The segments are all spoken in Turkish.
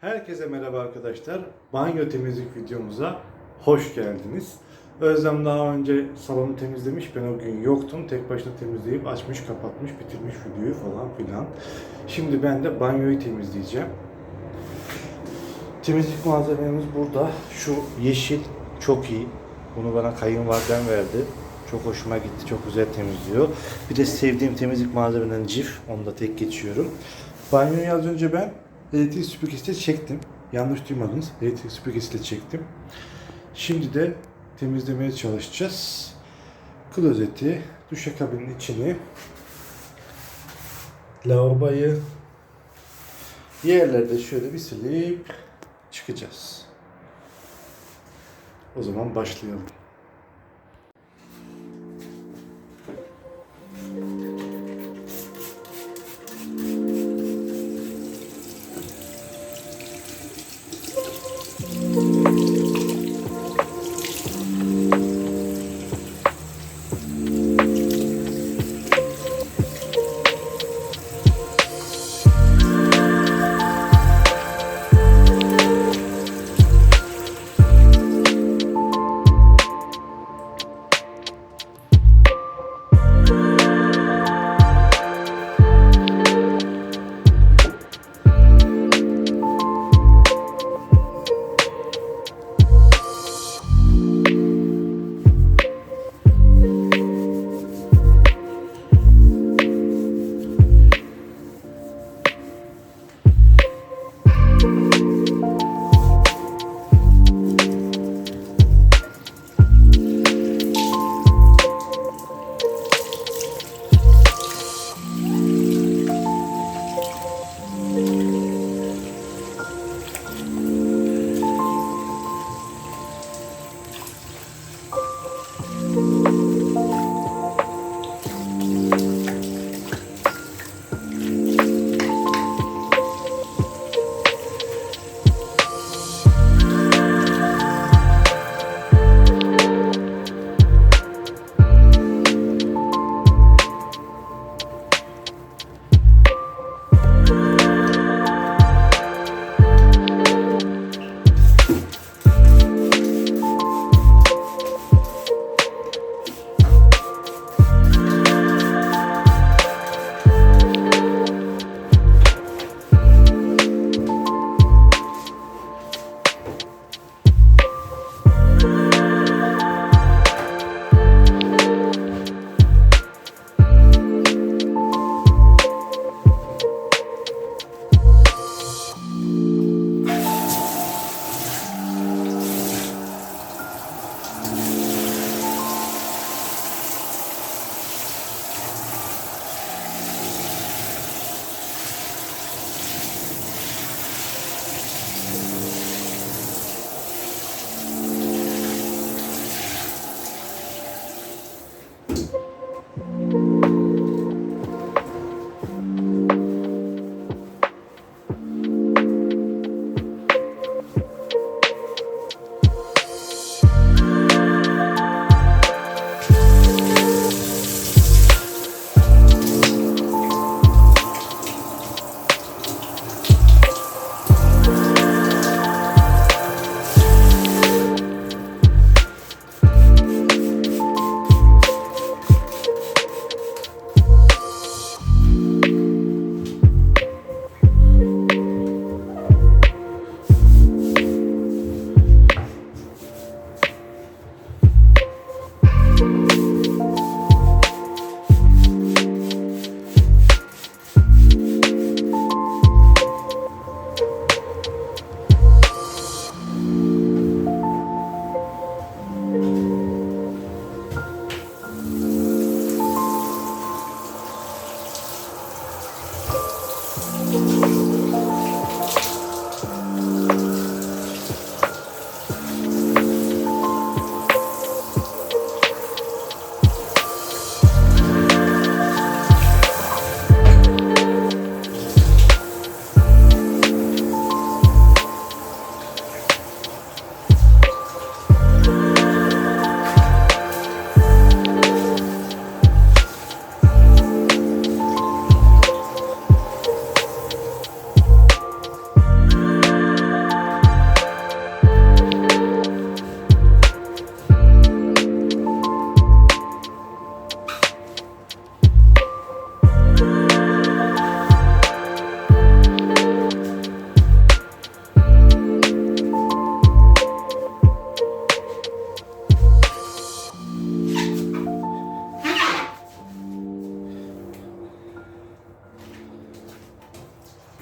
Herkese merhaba arkadaşlar. Banyo temizlik videomuza hoş geldiniz. Özlem daha önce salonu temizlemiş. Ben o gün yoktum. Tek başına temizleyip açmış, kapatmış, bitirmiş videoyu falan filan. Şimdi ben de banyoyu temizleyeceğim. Temizlik malzememiz burada. Şu yeşil çok iyi. Bunu bana kayınvalidem verdi. Çok hoşuma gitti. Çok güzel temizliyor. Bir de sevdiğim temizlik malzemeden cif. Onu da tek geçiyorum. Banyoyu az önce ben elektrik süpürgesiyle çektim. Yanlış duymadınız. Elektrik süpürgesiyle çektim. Şimdi de temizlemeye çalışacağız. Klozeti, duşakabinin içini, lavaboyu, yerlerde şöyle bir silip çıkacağız. O zaman başlayalım.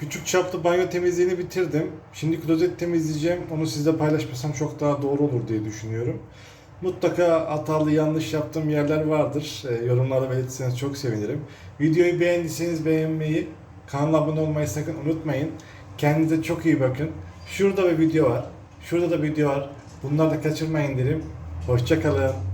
3 hafta banyo temizliğini bitirdim. Şimdi klozet temizleyeceğim. Onu sizle paylaşmasam çok daha doğru olur diye düşünüyorum. Mutlaka hatalı yanlış yaptığım yerler vardır. E, yorumlarda belirtirseniz çok sevinirim. Videoyu beğendiyseniz beğenmeyi, kanala abone olmayı sakın unutmayın. Kendinize çok iyi bakın. Şurada bir video var. Şurada da video var. Bunları da kaçırmayın derim. Hoşçakalın.